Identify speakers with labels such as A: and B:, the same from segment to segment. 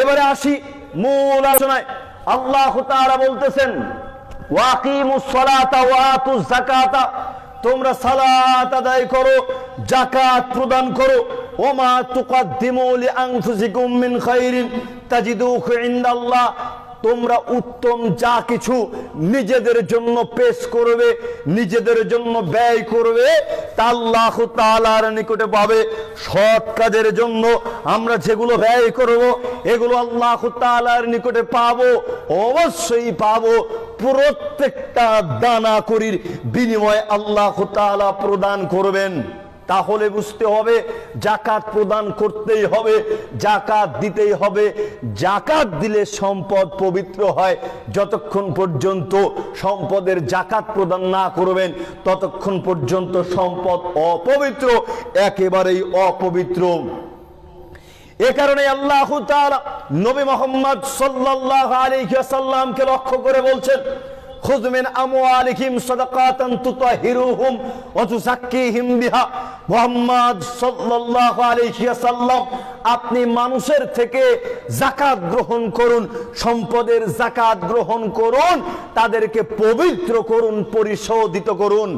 A: এবারে আসি মূল আলোচনায়। আল্লাহ তারা বলতেছেন তোমরা সালাত আদায় করো জাকাত প্রদান করো। ওমা তুকাদ্দিমু লিআনফুসিকুম মিন খাইরিন তাজিদুহু ইনদাল্লাহ। তোমরা উত্তম যা কিছু নিজেদের জন্য পেশ করবে, নিজেদের জন্য ব্যয় করবে, তা তাআলার নিকটে পাবে। সৎ কাজের জন্য আমরা যেগুলো ব্যয় করব, এগুলো আল্লাহ তাআলার নিকটে পাবো, অবশ্যই পাবো। প্রত্যেকটা দানা করির বিনিময়ে আল্লাহ তাআলা প্রদান করবেন। তাহলে বুঝতে হবে জাকাত প্রদান করতেই হবে, জাকাত দিতেই হবে। জাকাত দিলে সম্পদ পবিত্র হয়। যতক্ষণ পর্যন্ত সম্পদের জাকাত প্রদান না করবেন, ততক্ষণ পর্যন্ত সম্পদ অপবিত্র, একেবারেই অপবিত্র। এ কারণে আল্লাহ নবী মোহাম্মদ সাল্লাল্লাহু আলাইহি ওয়াসাল্লামকে লক্ষ্য করে বলছেন আপনি মানুষের থেকে জাকাত গ্রহণ করুন, সম্পদের জাকাত গ্রহণ করুন, তাদেরকে পবিত্র করুন, পরিশোধিত করুন।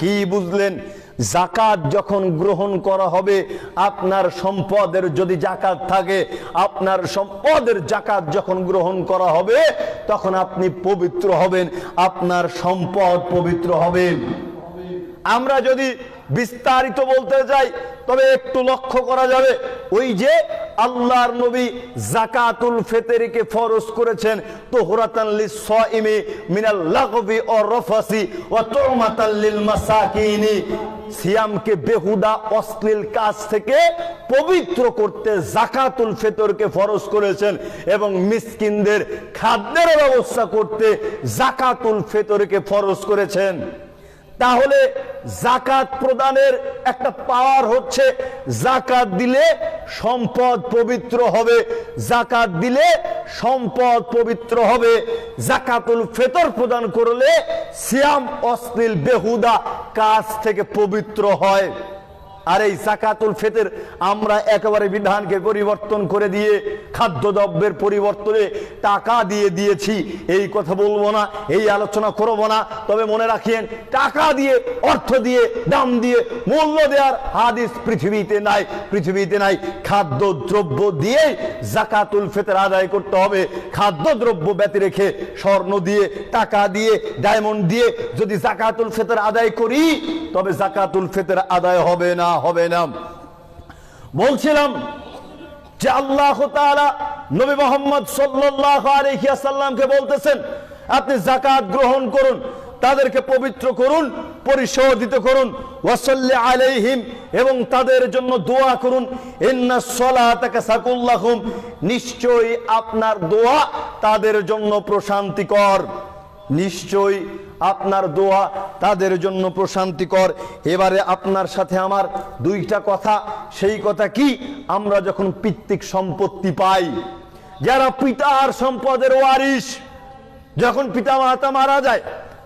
A: কি বুঝলেন? জাকাত যখন গ্রহণ করা হবে, আপনার সম্পদের যদি জাকাত থাকে, আপনার সম্পদের জাকাত যখন গ্রহণ করা হবে, তখন আপনি পবিত্র হবেন, আপনার সম্পদ পবিত্র হবে। আমরা যদি বিস্তারিত বলতে যাই, তবে একটু লক্ষ্য করা যাবে, ওই যে আল্লাহর নবী জাকাতুল ফেতেরিকে ফরজ করেছেন, তোহরাতান লিস-সাইমি মিনাল লাগবি ও রফাসি ওয়া তুমাতাল লিল সিয়ামকে বেহুদা, অশ্লীল কাজ থেকে পবিত্র করতে জাকাতুল ফেতরকে ফরজ করেছেন এবং মিসকিনদের খাদ্যের ব্যবস্থা করতে জাকাতুল ফেতরকে ফরজ করেছেন। তাহলে জাকাত প্রদানের একটা পাওয়ার হচ্ছে, জাকাত দিলে সম্পদ পবিত্র হবে, জাকাত দিলে সম্পদ পবিত্র হবে। জাকাতুল ফেতর প্রদান করলে সিয়াম, অশ্লীল, বেহুদা কাজ থেকে পবিত্র হয়। আর এই জাকাতুল ফেতের আমরা একেবারে বিধানকে পরিবর্তন করে দিয়ে খাদ্যদ্রব্যের পরিবর্তনে টাকা দিয়ে দিয়েছি। এই কথা বলব না, এই আলোচনা করব না। তবে মনে রাখিয়েন, টাকা দিয়ে, অর্থ দিয়ে, দাম দিয়ে, মূল্য দেওয়ার হাদিস পৃথিবীতে নাই। পৃথিবীতে নাই। খাদ্য দ্রব্য দিয়ে জাকাতুল ফেতের আদায় করতে হবে। খাদ্য দ্রব্য ব্যতি রেখে স্বর্ণ দিয়ে, টাকা দিয়ে, ডায়মন্ড দিয়ে যদি জাকাতুল ফেতের আদায় করি, তবে জাকাতুল ফেতের আদায় হবে না হবে না। বলছিলাম যে আল্লাহ নবী মোহাম্মদ আলহিয়াসাল্লামকে বলতেছেন, আপনি জাকাত গ্রহণ করুন, তাদেরকে পবিত্র করুন, পরিশোধিত করুন আলাইহিম, এবং তাদের জন্য দোয়া করুন সাকুল্লাহুম, নিশ্চয়ই আপনার দোয়া তাদের জন্য প্রশান্তিকর, নিশ্চয়ই আপনার দোয়া তাদের জন্য প্রশান্তিকর। এবারে আপনার সাথে আমার দুইটা কথা। সেই কথা কি? আমরা যখন পিতৃক সম্পত্তি পাই, যারা পিতার সম্পদের ওয়ারিশ, যখন পিতা মাতা মারা যায়,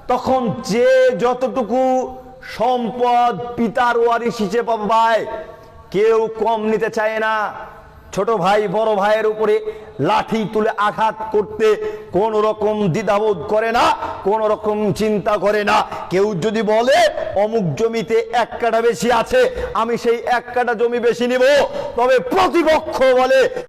A: তখন যে যতটুকু সম্পদ পিতার ওয়ারিশ হিসেবে পায়, কেউ কম নিতে চায় না। ছোট ভাই, বড় ভাইয়ের উপরে লাঠি তুলে আঘাত করতে কোন রকম দ্বিধাবোধ করে না কোন রকম চিন্তা করে না। কেউ যদি বলে, অমুক জমিতে এক কাটা বেশি আছে, আমি সেই এক কাটা জমি বেশি নিব। তবে প্রতিপক্ষ বলে